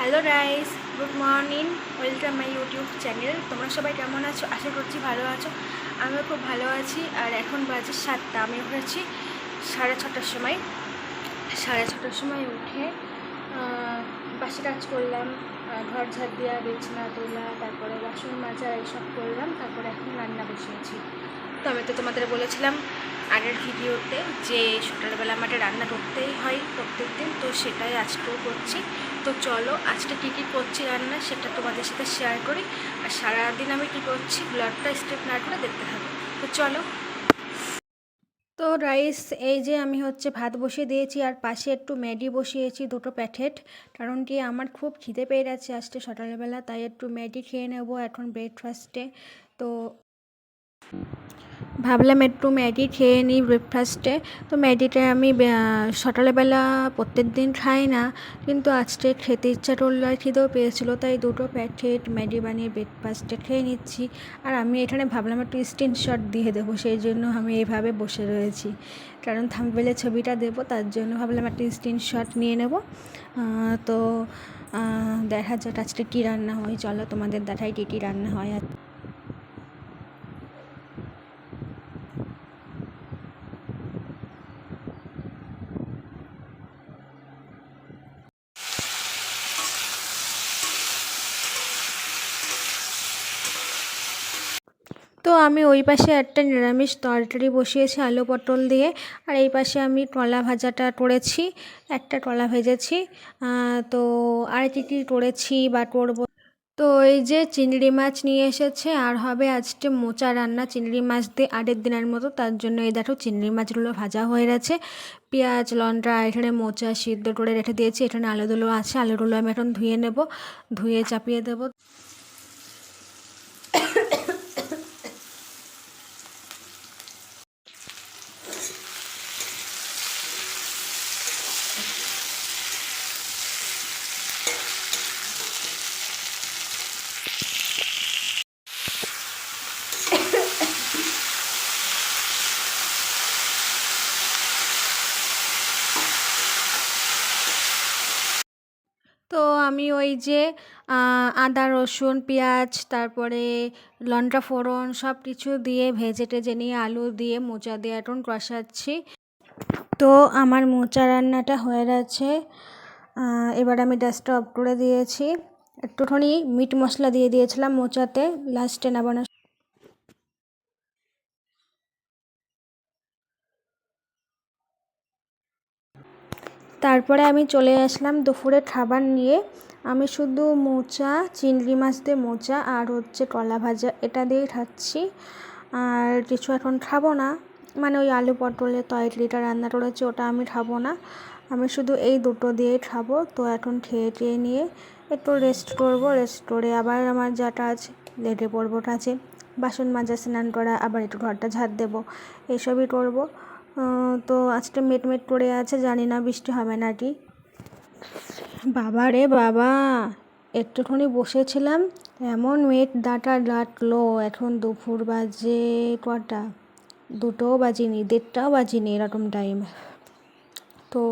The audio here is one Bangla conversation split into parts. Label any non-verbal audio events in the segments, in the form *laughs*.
Hello rice good morning, welcome my YouTube channel. তোমরা সবাই কেমন আছো? আশা করছি ভালো আছো। আমিও খুব ভালো আছি। আর এখন বাজে সাতটা। আমি উঠেছি সাড়ে ছটার সময়। সাড়ে ছটার সময় উঠে বাসে কাজ করলাম। ঘর ঝাড় দেওয়া বিছানা তোলা, তারপরে বাসন মাজা, এইসব করলাম, তারপরে এখন রান্না বসিয়েছি। তো আমি তো তোমাদের বলেছিলাম আগের ভিডিওতে যে সকালবেলা আমাদের রান্না করতেই হয় প্রত্যেক দিন, তো সেটাই আজকেও করছি। তো চলো, আজকে কী কী করছি রান্না সেটা তোমাদের সাথে শেয়ার করি। আর সারাদিন আমি কী করছি ব্লগটা স্টেপ না করে দেখতে হবে তো চলো তো রাইস, এই যে আমি হচ্ছে ভাত বসিয়ে দিয়েছি আর পাশে একটু ম্যাডি বসিয়েছি দুটো প্যাকেট, কারণ কি আমার খুব খিদে পেয়ে যাচ্ছে আজকে সকালবেলা, তাই একটু ম্যাডি খেয়ে নেব এখন ব্রেকফাস্টে তো ভাবলাম একটু ম্যাগি খেয়ে নিই ব্রেকফাস্টে তো ম্যাগিটা আমি সকালবেলা প্রত্যেক দিন খাই না, কিন্তু আজকে খেতে ইচ্ছা করল আর খিদেও পেয়েছিলো, তাই দুটো প্যাকেট ম্যাগি বানিয়ে ব্রেকফাস্টে খেয়ে নিচ্ছি। আর আমি এখানে ভাবলাম একটু স্ক্রিনশট দিয়ে দেবো, সেই জন্য আমি এইভাবে বসে রয়েছি। কারণ থাম্বনেলে ছবিটা দেবো, তার জন্য ভাবলাম একটা স্ক্রিনশট নিয়ে নেব। তো দেখা যাক আজকে কী রান্না হয়, চলো তোমাদের দেখায় কী কী রান্না হয়। তো আমি ওই পাশে একটা নিরামিষ তরকারি বসিয়েছি, আলু পটল দিয়ে। আর এই পাশে আমি কলা ভাজাটা করেছি, একটা কলা ভেজেছি। তো আর কী কী করেছি বা করব? তো এই যে চিংড়ি মাছ নিয়ে এসেছে, আর হবে আজকে মোচা রান্না। চিংড়ি মাছ দিয়ে আগের দিনের মতো, তার জন্য এই দেখো চিংড়ি মাছগুলো ভাজা হয়ে গেছে। পেঁয়াজ, লঙ্কা, এখানে মোচা সিদ্ধ করে রেখে দিয়েছি। এখানে আলুগুলো আছে, আলুগুলো আমি এখন ধুয়ে নেব, ধুয়ে চাপিয়ে দেবো তো আমি ওই যে আদা, রসুন, পেঁয়াজ, তারপরে লঙ্কা ফোড়ন সব কিছু দিয়ে ভেজে টেজে নিয়ে আলু দিয়ে মোচা দিয়ে এখন কষাচ্ছি। তো আমার মোচা রান্নাটা হয়ে গেছে। এবার আমি গ্যাসটা অফ করে দিয়েছি। একটুখানি মিট মশলা দিয়ে দিয়েছিলাম মোচাতে। লাস্টে নামানোর তারপরে আমি চলে আসলাম দুপুরে খাবার নিয়ে। আমি শুধু মোচা, চিংড়ি মাছ দিয়ে মোচা আর হচ্ছে কলা ভাজা এটা দিয়েই খাচ্ছি। আর কিছু এখন খাব না। মানে ওই আলু পটলের তরকারিটা রান্না করেছি ওটা আমি খাব না। আমি শুধু এই দুটো দিয়েই খাব। তো এখন খেয়ে টেয়ে নিয়ে একটু রেস্ট করব। রেস্ট করে আবার আমার যা কাজ, লেটে পড়ব কাছে বাসন মাজা, স্নান করা, আবার একটু ঘরটা ঝাড় দেবো। এসবই করব। তো আজকে মেট মেট করে আছে, জানি না, বৃষ্টি হবে নাকি। বাবা রে বাবা, একটুখানি বসেছিলাম, এমন মেট ডাটা ডাটলো, এখন দুপুর বাজে কটা? দুটোও বাজিনি, দেড়টাও বাজিনি এরকম টাইম তো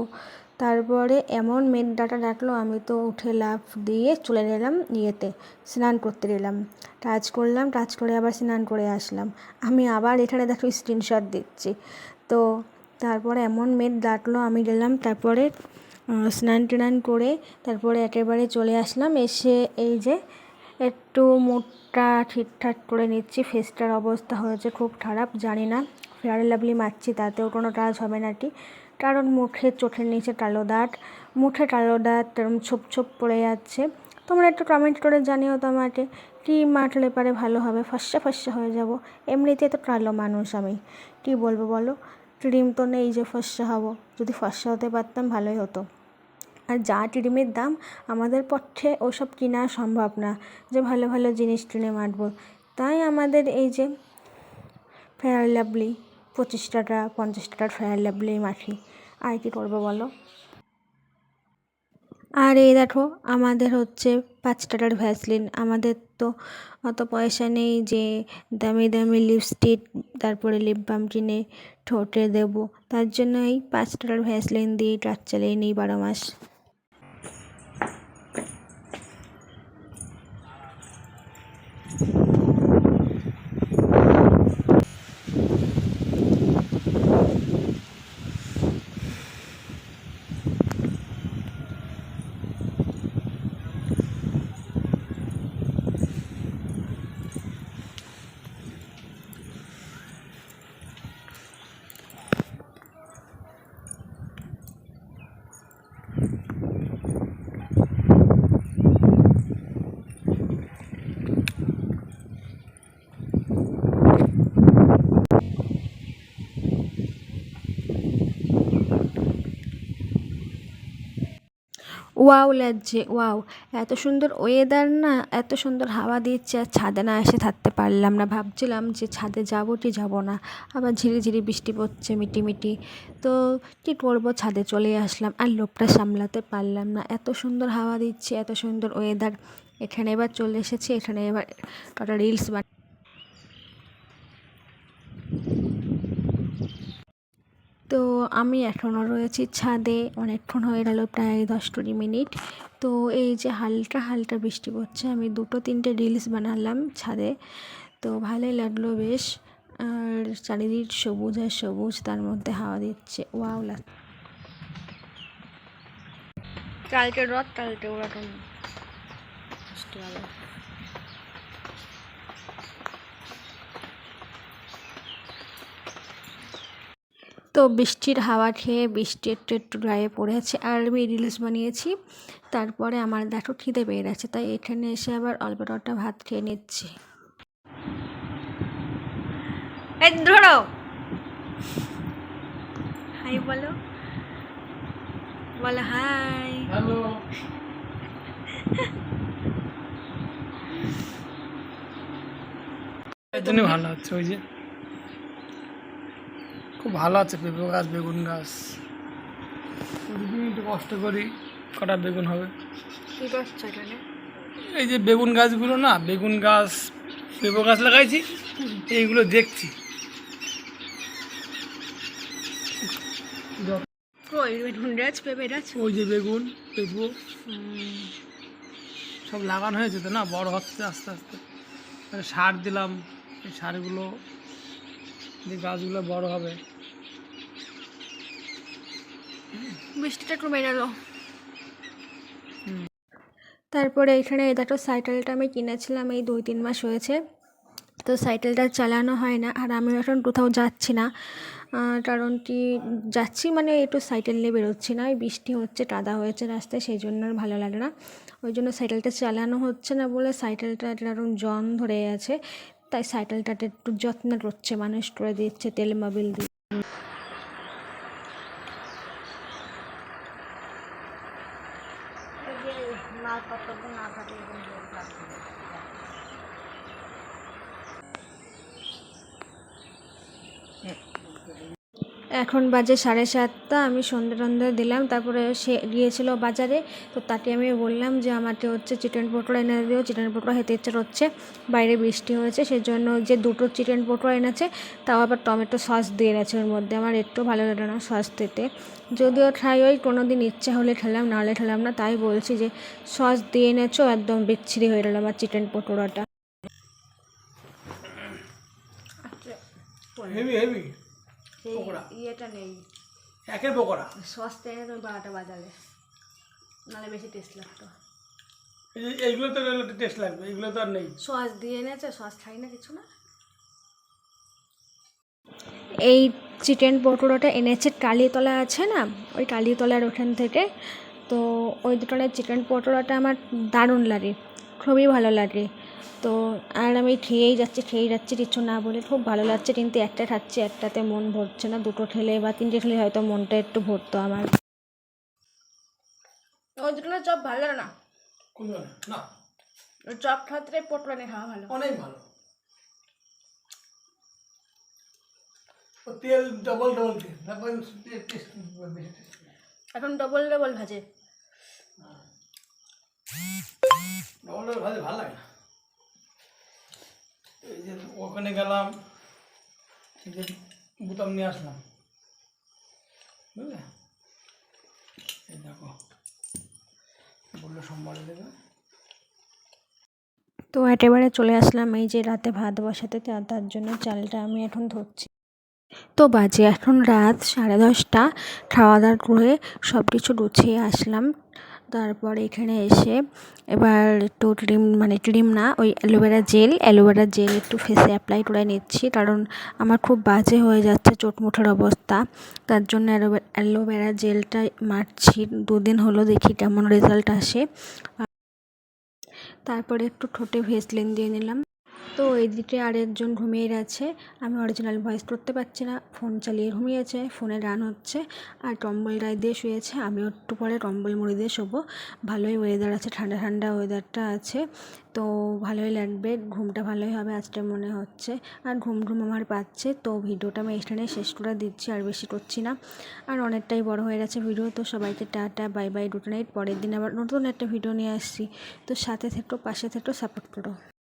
তারপরে এমন মেট ডাটা ডাকলো আমি তো উঠে লাফ দিয়ে চলে গেলাম ইয়েতে, স্নান করতে গেলাম। টাচ করলাম, টাচ করে আবার স্নান করে আসলাম। আমি আবার এখানে দেখো স্ক্রিনশট দিচ্ছি। তো তারপরে এমন মেদ ডাকলো, আমি গেলাম তারপরে স্নান টান করে তারপরে একেবারে চলে আসলাম। এসে এই যে একটু মুখটা ঠিকঠাক করে নিচ্ছি ফেসটার অবস্থা হয়েছে খুব খারাপ, জানি না। ফেয়ার লাভলি মারছি, তাতেও কোনো কাজ হবে নাকি কারণ মুখে চোখের নিচে কালো দাঁত মুখে কালো দাঁত ছোপ ছোপ পড়ে যাচ্ছে। তোমরা একটু কমেন্ট করে জানিও তো আমাকে কী মাখলে পারে ভালো হবে? ফর্সা ফর্সা হয়ে যাব। এমনিতে তো কালো মানুষ আমি, কী বলব বলো? ক্রিম তো নেই যে ফর্সা হব। যদি ফর্সা হতে পারতাম ভালোই হতো। আর যা ক্রিমের দাম, আমাদের পক্ষে ওসব কেনা সম্ভব না যে ভালো ভালো জিনিস কিনে মারব। তাই আমাদের এই যে ফেয়ার লাভলি পঁচিশ টাকা, পঞ্চাশ টাকার ফেয়ার লাভলি মাখি আর কি করব বলো? আর এই দেখো, আমাদের হচ্ছে পাঁচ টাকার ভ্যাসলিন আমাদের তো অত পয়সা নেই যে দামি দামি লিপস্টিক তারপরে লিপ বাম কিনে ঠোঁটে দেবো। তার জন্য এই পাঁচ টাকার ভ্যাসলিন দিয়ে কাজ চালিয়ে নিই বারো মাস। ওয়াও লাগছে, ওয়াও। এত সুন্দর ওয়েদার না, এত সুন্দর হাওয়া দিচ্ছে, আর ছাদে না এসে থাকতে পারলাম না। ভাবছিলাম যে ছাদে যাব কি যাব না। আবার ঝিরি ঝিরি বৃষ্টি পড়ছে মিটি মিটি তো কী করব? ছাদে চলে আসলাম, আর লোকটা সামলাতে পারলাম না। এত সুন্দর হাওয়া দিচ্ছে, এত সুন্দর ওয়েদার এখানে এবার চলে এসেছি, এখানে এবার একটা রিলস বান তো আমি এখনও রয়েছি ছাদে, অনেকক্ষণ হয়ে গেল প্রায় দশ কুড়ি মিনিট। তো এই যে হালকা হালকা বৃষ্টি পড়ছে, আমি দুটো তিনটে রিলস বানালাম ছাদে। তো ভালোই লাগল বেশ। আর চারিদিক সবুজ আর সবুজ, তার মধ্যে হাওয়া দিচ্ছে। ওয়াও লাগ। কালকে রথ, কালকে ওরকম তো বৃষ্টির হাওয়া খেয়ে বৃষ্টি একটু একটু গায়ে পড়েছে আর আমি রিলস বানিয়েছি। তারপরে আমার দেখো খিদে পেয়ে গেছে তাই এখানে এসে আবার অল্প টটা ভাত খেয়ে নিচ্ছি। এই ধরো। হাই বলো। বলো হাই। হ্যালো। *laughs* ভালো হচ্ছে ওই যে খুব ভালো আছে পেঁপে গাছ বেগুন গাছ। প্রতিদিন একটু কষ্ট করি কটা বেগুন হবে। কি করছ এখানে? এই যে বেগুন গাছগুলো না বেগুন গাছ পেঁপে গাছ লাগাইছি এইগুলো দেখছি। ওই যে বেগুন পেঁপো। সব লাগানো হয়েছে তো না বড় হচ্ছে আস্তে আস্তে। মানে সার দিলাম এই সারগুলো যে গাছগুলো বড় হবে। বৃষ্টিটা কমে গেল তারপরে এখানে দেখো সাইকেলটা আমি কিনেছিলাম এই দুই তিন মাস হয়েছে। তো সাইকেলটা চালানো হয় না আর আমি এখন কোথাও যাচ্ছি না। কারণ কি যাচ্ছি মানে একটু সাইকেল নিয়ে বেরোচ্ছি না, এই বৃষ্টি হচ্ছে কাদা হয়েছে রাস্তায়, সেই জন্য আর ভালো লাগে না। ওই জন্য সাইকেলটা চালানো হচ্ছে না বলে সাইকেলটা এরকম জন ধরে আছে, তাই সাইকেলটাতে একটু যত্ন করছে, মানুষ করে দিচ্ছে, তেল মোবিল দিয়ে এখন বাজে সাড়ে সাতটা, আমি সন্ধ্যে টন্ধে দিলাম, তারপরে সে গিয়েছিল বাজারে, তো তাকে আমি বললাম যে আমাকে হচ্ছে চিকেন পকোড়া এনে দিও, চিকেন পকোড়া খেতে ইচ্ছে হচ্ছে বাইরে বৃষ্টি হয়েছে সেই জন্য যে দুটো চিকেন পকোড়া এনেছে, তাও আবার টমেটো সস দিয়ে গেছে ওর মধ্যে, আমার একটু ভালো লাগে না সস দিতে। যদিও খাই ওই কোনো দিন ইচ্ছে হলে খেলাম নাহলে খেলাম না, তাই বলছি যে সস দিয়ে এনেছো, একদম বিচ্ছিরি হয়ে গেল আমার চিকেন পকোড়াটা। Heavy heavy. পকোড়া। ইয়েটা নেই। একের পকোড়া। সসটা এনে তুমি বারোটা বাজালে। নাহলে বেশি টেস্ট লাগতো। এই এইগুলো তো টেস্ট লাগবে এইগুলো তো আর নেই। সস দিয়ে এনেছে সস খাই না কিছু না। এই চিকেন পকোড়াটা এনেছে কালীতলা আছে না? ওই কালীতলার ওখান থেকে। তো ওই দোকানের চিকেন পকোড়াটা আমার দারুণ লাগে খুবই ভালো লাগে। তো আর আমি খেয়েই যাচ্ছি খেয়েই যাচ্ছি কিছু না বলে। খুব ভালো লাগছে কিন্তু একটা খাচ্ছি একটাতে মন ভরছে না। দুটো খেলে বা তিনটে খেলে হয়তো মনটা একটু ভরতো আমার। ওই দোকানের চপ ভালো লাগে না? না। চপ খাতে পটলা খাওয়া ভালো। অনেক ভালো। তেল ডবল ডবল। এখন ডবল ডবল ভাজে। ডবল ডবল ভাজে ভালো লাগে না। এই যে ওখানে গেলাম, এই যে বোতাম নিয়ে আসলাম। বুঝলে? এই দেখো। সোমবারে দেবে। তো একেবারে চলে আসলাম এই যে রাতে ভাত বসাতে তার জন্য চালটা আমি এখন ধরছি। তো বাজে এখন রাত সাড়ে দশটা। খাওয়া দাওয়া করে সব কিছু গুছিয়ে আসলাম। তারপর এখানে এসে এবার একটু ক্রিম মানে ক্রিম না, ওই অ্যালোভেরা জেল অ্যালোভেরা জেল একটু ফেসে অ্যাপ্লাই করে নিচ্ছি। কারণ আমার খুব বাজে হয়ে যাচ্ছে চোটমুঠের অবস্থা। তার জন্য অ্যালোভেরা জেলটা মারছি। দুদিন হলো দেখি কেমন রেজাল্ট আসে। তারপরে একটু ঠোঁটে ভেসলিন দিয়ে নিলাম। তো এদিকে আরেকজন ঘুমিয়ে গেছে। আমি অরিজিনাল ভয়েস করতে পারছি না। ফোন চালিয়ে ঘুমিয়েছে ফোনে রান হচ্ছে আর কম্বল গায়ে দিয়ে শুয়েছে। আমিও একটু পরে কম্বল মুড়ি দিয়ে শোবো। ভালোই ওয়েদার আছে, ঠান্ডা ঠান্ডা ওয়েদারটা আছে। তো ভালোই লাগবে, ঘুমটা ভালোই হবে আজকে মনে হচ্ছে। আর ঘুম ঘুম আমার পাচ্ছে, তো ভিডিওটা আমি এখানে শেষ করে দিচ্ছি, আর বেশি করছি না। আর অনেকটাই বড় হয়ে গেছে ভিডিও তো সবাইকে tata bye bye good night পরের দিন আবার নতুন একটা ভিডিও নিয়ে আসছি। তো সাথে থেকো, পাশে থেকো সাপোর্ট করো।